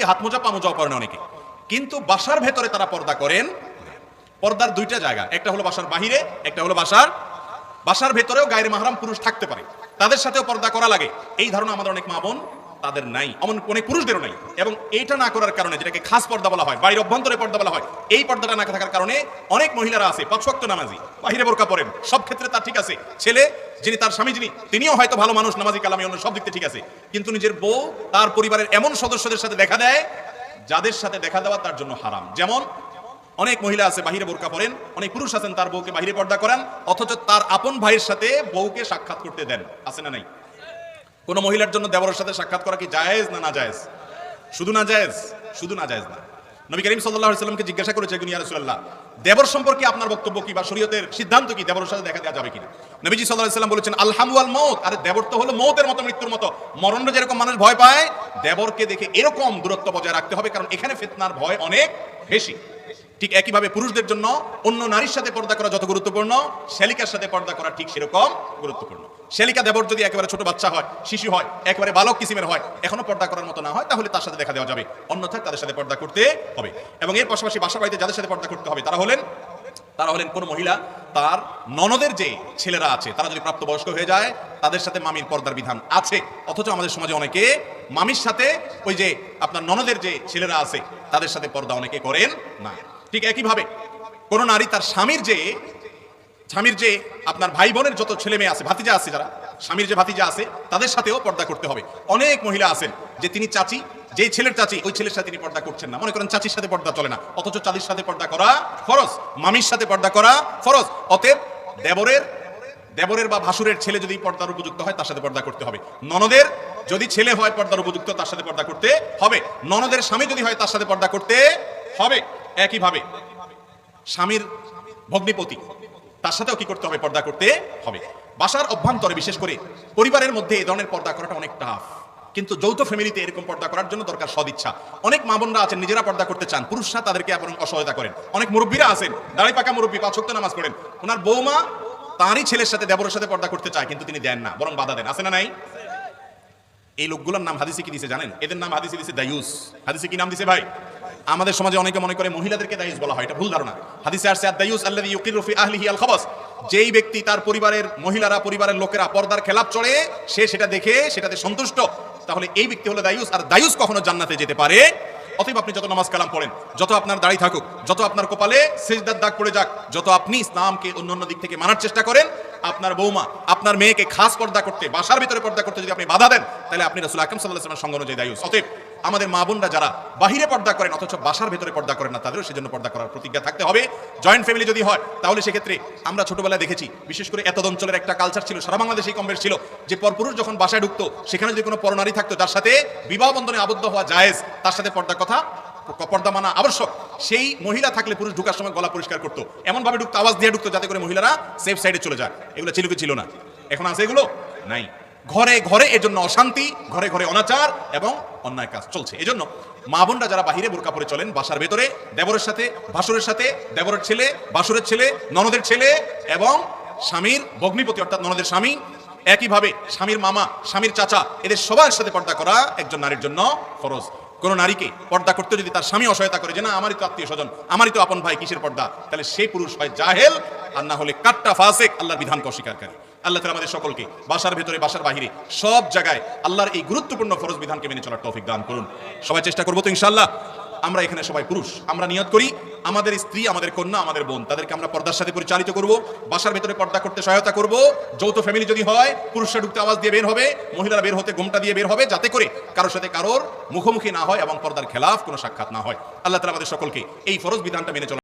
এমনকি হাত মোজা, পা মোজাও করেন অনেকে। কিন্তু বাসার ভেতরে তারা পর্দা করেন। পর্দার দুইটা জায়গা, একটা হলো বাসার বাহিরে, একটা হলো বাসার বাসার ভেতরেও গায়ের মাহরাম পুরুষ থাকতে পারে। তাদের সাথেও পর্দা করা লাগে। এই ধারণা আমাদের অনেক মা বোন তাদের নাই, এমন অনেক পুরুষদেরও নাই। এবং এইটা না করার কারণে, যেটাকে খাস পর্দা বলা হয়, বাইরে অভ্যন্তরে পর্দা বলা হয়, এই পর্দাটা না থাকার কারণে অনেক মহিলারা আছে পাঁচশক্ত নামাজি, বাহিরে বোরকা পরেন, সব ক্ষেত্রে তার ঠিক আছে। ছেলে, যিনি তার স্বামী, যিনি, তিনিও হয়তো ভালো মানুষ, নামাজি, কালামি, অন্য সব দিক থেকে ঠিক আছে। কিন্তু নিজের বউ, তার পরিবারের এমন সদস্যদের সাথে দেখা দেয়, যাদের সাথে দেখা দেওয়া তার জন্য হারাম। যেমন, অনেক মহিলা আছে, বাহিরে বোরকা পরেন, অনেক পুরুষ আছেন, তার বউকে বাহিরে পর্দা করান, অথচ তার আপন ভাইয়ের সাথে বউকে সাক্ষাৎ করতে দেন, আছে না নাই? কোন মহিলার জন্য দেবরের সাথে সাক্ষাৎ করা কি জায়েজ না না জায়েজ? শুধু না জায়েজ? শুধু না জায়েজ না। নবী করিম আলাইহি সাল্লামকে জিজ্ঞাসা করেছে ইয়া রাসূলুল্লাহ, দেবর সম্পর্কে আপনার বক্তব্য কি বা শরীয়তের সিদ্ধান্ত কি? দেবরের সাথে দেখা দেওয়া যাবে কিনা? নবীজি আলাইহি সাল্লাম বলেছেন, আলহামু আল মউত আরে দেবর তো হলো মৌতের মতো, মৃত্যুর মতো। মরণে যেরকম মানুষ ভয় পায়, দেবরকে দেখে এরকম দূরত্ব বজায় রাখতে হবে, কারণ এখানে ফিতনার ভয় অনেক বেশি। ঠিক একইভাবে পুরুষদের জন্য অন্য নারীর সাথে পর্দা করা যত গুরুত্বপূর্ণ, শ্যালিকার সাথে পর্দা করা ঠিক সেরকম গুরুত্বপূর্ণ। শ্যালিকা দেবর যদি একেবারে ছোট বাচ্চা হয়, শিশু হয়, একেবারে বালক কিসিমের হয়, এখনও পর্দা করার মতো না হয়, তাহলে তার সাথে দেখা দেওয়া যাবে। অন্যথায় তাদের সাথে পর্দা করতে হবে। এবং এর পাশাপাশি বাসা বাড়িতে যাদের সাথে পর্দা করতে হবে, তারা হলেন তারা হলেন কোন মহিলা, তার ননদের যে ছেলেরা আছে, তারা যদি প্রাপ্তবয়স্ক হয়ে যায়, তাদের সাথে মামির পর্দার বিধান আছে। অথচ আমাদের সমাজে অনেকে মামির সাথে ওই যে আপনার ননদের যে ছেলেরা আছে, তাদের সাথে পর্দা অনেকে করেন না। ঠিক একইভাবে কোন নারী তার স্বামীর যে স্বামীর যে আপনার ভাই বোনের যত ছেলে মেয়ে আছে, ভাতিজা আছে যারা, স্বামীর যে ভাতিজা আছে, তাদের সাথেও পর্দা করতে হবে। অনেক মহিলা আছেন যে তিনি চাচি, যেই ছেলের চাচি, ওই ছেলের সাথে তিনি পর্দা করছেন না। মনে করেন চাচির সাথে পর্দা চলে না, অথচ চাচির সাথে পর্দা করা ফরজ, মামির সাথে পর্দা করা ফরজ। অতএব দেবরের দেবরের বা ভাসুরের ছেলে যদি পর্দার উপযুক্ত হয়, তার সাথে পর্দা করতে হবে। ননদের যদি ছেলে হয় পর্দার উপযুক্ত, তার সাথে পর্দা করতে হবে। ননদের স্বামী যদি হয়, তার সাথে পর্দা করতে হবে। একইভাবে স্বামীর ভগ্নিপতি, তার সাথেও কি করতে হবে? পর্দা করতে হবে। বাসার অভ্যন্তরে, বিশেষ করে পরিবারের মধ্যে এই ধরনের পর্দা করাটা অনেক টাফ কিন্তু যৌথ ফ্যামিলিতে এরকম পর্দা করার জন্য দরকার সদিচ্ছা। অনেক মা বোনরা আছেন, নিজেরা পর্দা করতে চান। পুরুষরা তাদেরকে এবং অসহায়তা করেন। অনেক মুরব্বীরা আছেন, দাঁড়ি পাকা মুরব্বী, পাঁচ ওয়াক্ত নামাজ পড়েন। ওনার বৌমা তারই ছেলের সাথে দেবরের সাথে পর্দা করতে চায়, কিন্তু তিনি দেন না, বরং বাধা দেন। আছে না নাই? এই লোকগুলোর নাম হাদিসে কি দিছে জানেন? এদের নাম হাদিসে দিছে দায়ুস। হাদিসে কি নাম দিছে ভাই? আমাদের সমাজে অনেকে মনে করে মহিলাদেরকে দায়ুস বলা হয়, এটা ভুল ধারণা। হাদিসে আসছে আর দায়ুস আল্লাযী ইউকিরু ফি আহলিহি আল খাবাস যেই ব্যক্তি তার পরিবারের মহিলারা, পরিবারের লোকেরা পর্দার খেলাপ চড়ে, সে সেটা দেখে, সেটাতে সন্তুষ্ট, তাহলে এই ব্যক্তি হলো দায়ুস, আর দায়ুস কখনো জান্নাতে যেতে পারে। অতএব আপনি যত নামাজ কালাম পড়েন, যত আপনার দাড়ি থাকুক, যত আপনার কপালে সেজদার দাগ পড়ে যাক, যত আপনি ইসলামকে অন্য অন্য দিক থেকে মানার চেষ্টা করেন আপনার বৌমা, আপনার মেয়েকে খাস পর্দা করতে, বাসার ভিতরে পর্দা করতে যদি আপনি বাধা দেন, তাহলে আপনি রাসূল আকরাম সাল্লাল্লাহু আলাইহি সঙ্গ অনুযায়ী দায়ী অতএব আমাদের মা বোনরা যারা বাহিরে পর্দা করেন, অথচ বাসার ভেতরে পর্দা করেন না, তাদেরও সেজন্য পর্দা করার প্রতিজ্ঞা থাকতে হবে। জয়েন্ট ফ্যামিলি যদি হয়, তাহলে সেক্ষেত্রে আমরা ছোটবেলায় দেখেছি, বিশেষ করে এত অঞ্চলের একটা কালচার ছিল, সারা বাংলাদেশেই কম বেশ ছিল, যে পরপুরুষ যখন বাসায় ঢুকতো, সেখানে যদি কোনো পরনারী থাকতো, তার সাথে বিবাহ বন্ধনে আবদ্ধ হওয়া জায়েজ, তার সাথে পর্দার কথা পর্দা মানা আবশ্যক। সেই মহিলা থাকলে পুরুষ ঢুকার সময় গলা পরিষ্কার করতো। এমন ভাবে ঢুকতো, আওয়াজ দিয়ে ঢুকতো যাতে করে মহিলারা সেফ সাইডে চলে যায়। এগুলো ছিল কি ছিল না। এখন আছে এগুলো? নাই। ঘরে ঘরে এজন্য অশান্তি, ঘরে ঘরে অনাচার এবং অন্যায় কাজ চলছে। এজন্য মা বোনরা যারা বাহিরে বোরকা পরে চলেন, বাসার ভেতরে, দেবরের সাথে ভাসুরের সাথে, দেবরের ছেলে, বাসুরের ছেলে, ননদের ছেলে এবং স্বামীর ভগ্নিপতি অর্থাৎ ননদের স্বামী, একইভাবে স্বামীর মামা, স্বামীর চাচা, এদের সবার সাথে পর্দা করা একজন নারীর জন্য ফরজ। কোন নারীকে পর্দা করতে যদি তার স্বামী অসহায়তা করে যে, না, আমারই তো আত্মীয় স্বজন আমারই তো আপন ভাই, কিসের পর্দা? তাহলে সেই পুরুষ হয় জাহেল, আর না হলে কাট্টা ফাসেক, আল্লাহর বিধানকে অস্বীকারী। আল্লাহ তালা আমাদের সকলকে বাসার ভেতরে, বাসার বাহিরে, সব জায়গায় আল্লাহর এই গুরুত্বপূর্ণ ফরজ বিধানকে মেনে চলার তৌফিক দান করুন। সবাই চেষ্টা করব তো ইনশাল্লাহ আমরা এখানে সবাই পুরুষ, আমরা নিয়ত করি আমাদের স্ত্রী, আমাদের কন্যা, আমাদের বোন, তাদেরকে আমরা পর্দার সাথে পরিচালিত করব, বাসার ভেতরে পর্দা করতে সহায়তা করব, যৌথ ফ্যামিলি যদি হয়, পুরুষরা ঢুকতে আওয়াজ দিয়ে বের হবে, মহিলারা বের হতে ঘোমটা দিয়ে বের হবে, যাতে করে কারোর সাথে কারোর মুখোমুখি না হয় এবং পর্দার খেলাফ কোনো সাক্ষাৎ না হয়। আল্লাহ তালা আমাদের সকলকে এই ফরজ বিধানটা মেনে চলা